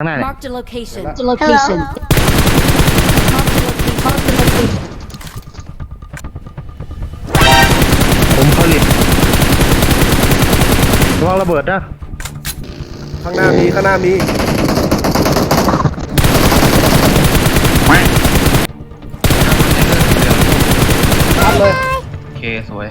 ข้างหน้าเนี่ย Marked a location. The location. Marked a location. Mark the location. ผมผลิตระวังระเบิดนะ ข้างหน้ามีข้างหน้ามีชัดเลย โอเค สวย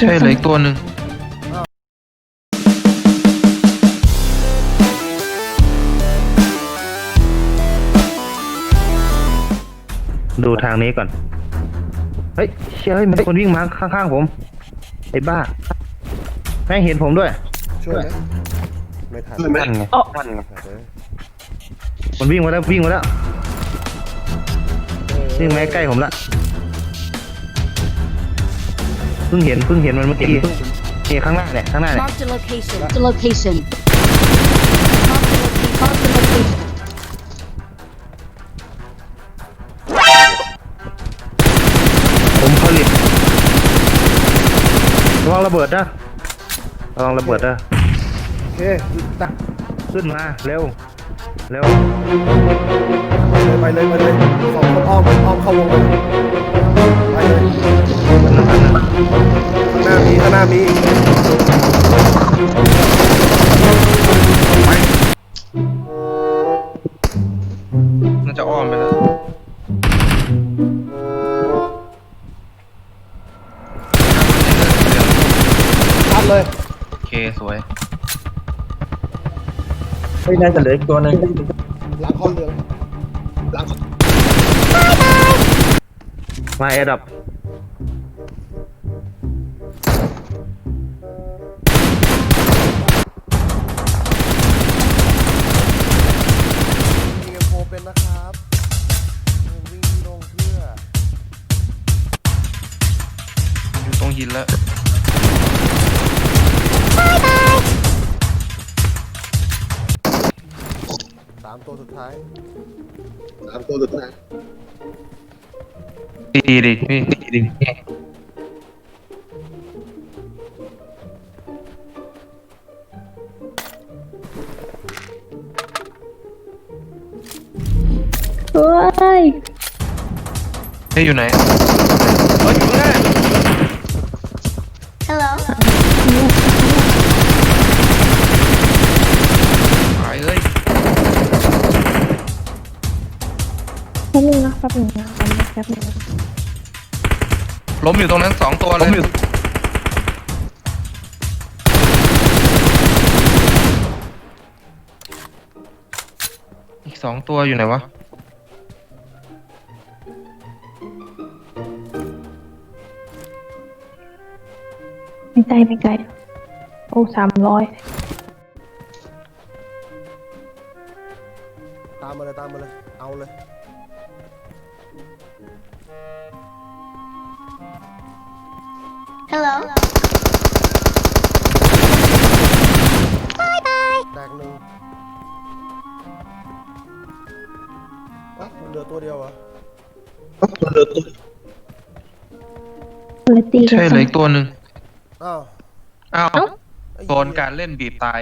ใช่เหลยอีกตัวหนึ่งดูทางนี้ก่อน เฮ้ยเชื่อเฮ้ยมีคนวิ่งมาข้างๆผม ไอ้บ้าแม่งเห็นผมด้วยช่วยไหมไม่ทันนั่นไงอ๋อนั่นไงเออมันวิ่งมาแล้ววิ่งมาแล้ววิ่งมาใกล้ผมละ เพิ่งเห็นเพิ่งเห็นมันเมื่อกี้นี่ข้างหน้าเนี่ยข้างหน้าเนี่ย Marked a location. The location. Marked a location. Mark the location. ผมผลิตระวังระเบิดนะระวังระเบิดนะโอเคตักขึ้นมาเร็วเร็วไปเลยไปเลยสองคนอ้อมอ้อมเข้าวงเลยไปเลย ข้างหน้ามีข้างหน้ามีน่าจะอ้อมไปแล้วชัดเลย โอเค สวยหลังคอนเหลืองหลังคอนมาแอร์ดับ อยู่ตรงหินแล้วสามตัวสุดท้ายดีดีดินี่ดีดีเฮ้ย เฮ้ยอยู่ไหนเฮ้ยอยู่ข้างหน้า ป๊บนึงนะแป๊บนึงนะแป๊บนึงนะล้มอยู่ตรงนั้นสองตัวเลยอีกสองตัวอยู่ไหนวะ ไม่ไกลไม่ไกลโอ้สามร้อยตามมาเลยตามมาเลย เอาเลย แตกหนึ่งอะมันเหลือตัวเดียวเหรอเลยตีกันใช่เหลยอีกตัวหนึ่งอ้าว อ้าวไอ้โดนการเล่นบีบตาย